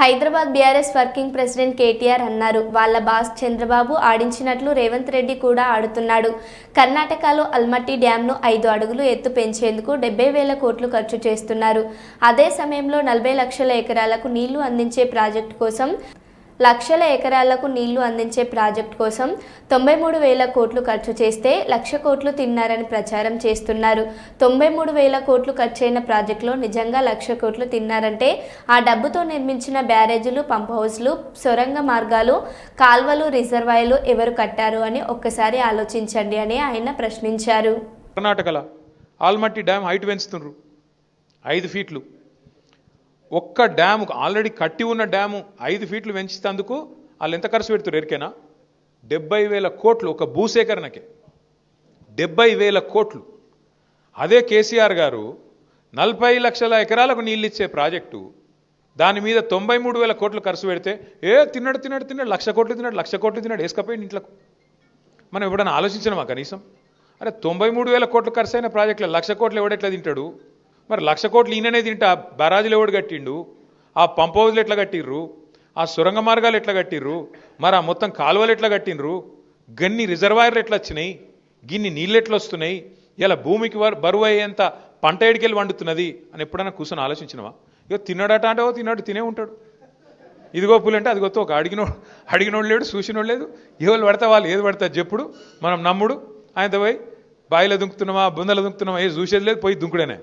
Hyderabad BRS working president KTR అన్నారు. వాళ్ళ boss Chandrababu ఆడించినట్లు రేవంత్ రెడ్డి కూడా ఆడుతున్నాడు. కర్ణాటకలో అల్మట్టి డ్యాంను ఐదు అడుగులు ఎత్తు పెంచేందుకు డెబ్బై వేల కోట్లు ఖర్చు చేస్తున్నారు. అదే సమయంలో నలభై లక్షల ఎకరాలకు నీళ్ళు అందించే ప్రాజెక్టు కోసం లక్షల ఎకరాలకు నీళ్ళు అందించే ప్రాజెక్ట్ కోసం తొంభై మూడు వేల కోట్లు ఖర్చు చేస్తే లక్ష కోట్లు తిన్నారని ప్రచారం చేస్తున్నారు. తొంభై మూడు వేల కోట్లు ఖర్చయిన ప్రాజెక్టులో నిజంగా లక్ష కోట్లు తిన్నారంటే ఆ డబ్బుతో నిర్మించిన బ్యారేజీలు పంప్ హౌస్లు సొరంగ మార్గాలు కాల్వలు రిజర్వాయర్లు ఎవరు కట్టారు అని ఒక్కసారి ఆలోచించండి అని ఆయన ప్రశ్నించారు. కర్ణాటకలో ఆల్మట్టి డ్యామ్ హైట్ పెంచుతున్నారు ఐదు ఫీట్లు. ఒక్క డ్యాము ఆల్రెడీ కట్టి ఉన్న డ్యాము ఐదు ఫీట్లు పెంచినందుకు వాళ్ళు ఎంత ఖర్చు పెడుతున్నారు ఎరికేనా డెబ్బై వేల కోట్లు ఒక భూసేకరణకే. డెబ్బై వేల కోట్లు. అదే కేసీఆర్ గారు నలభై లక్షల ఎకరాలకు నీళ్ళు ఇచ్చే ప్రాజెక్టు దాని మీద తొంభై మూడు వేల కోట్లు ఖర్చు పెడితే ఏ తిన్నాడు తిన్నాడు తిన్నాడు లక్ష కోట్లు తిన్నాడు లక్ష కోట్లు తిన్నాడు వేసుకపోయింది ఇంట్లోకి. మనం ఎప్పుడైనా ఆలోచించినామా కనీసం? అరే తొంభై మూడు వేల కోట్లు ఖర్చు అయిన ప్రాజెక్టులో లక్ష కోట్లు ఎవడెట్లా తింటాడు? మరి లక్ష కోట్లు ఈయననే తింటా బరాజులు ఎవడు కట్టిండు? ఆ పంప్ హౌస్లు ఎట్లా కట్టిర్రు? ఆ సొరంగ మార్గాలు ఎట్లా కట్టిర్రు? మరి ఆ మొత్తం కాలువలు ఎట్లా కట్టిండ్రు? గన్ని రిజర్వాయర్లు ఎట్లా వచ్చినాయి? గిన్ని నీళ్ళు ఎట్లా వస్తున్నాయి? ఇలా భూమికి బరువు అయ్యేంత పంట ఎడికెళ్ళి వండుతున్నది అని ఎప్పుడైనా కూర్చొని ఆలోచించినవా? ఇగో తిన్నాడట అంటే ఓ తిన్నాడు తినే ఉంటాడు. ఇదిగో పూలు అంటే అదిగో ఒక అడిగినోడు అడిగినోడు లేడు చూసినోడు లేదు. ఎవరు పడతా వాళ్ళు ఏది పడతా చెప్పుడు మనం నమ్ముడు. ఆయనతో పోయి బాయిలో దుంకుతున్నామా బుందలో దుంకుతున్నామా ఏది చూసేది లేదు పోయి దుంకుడేనే.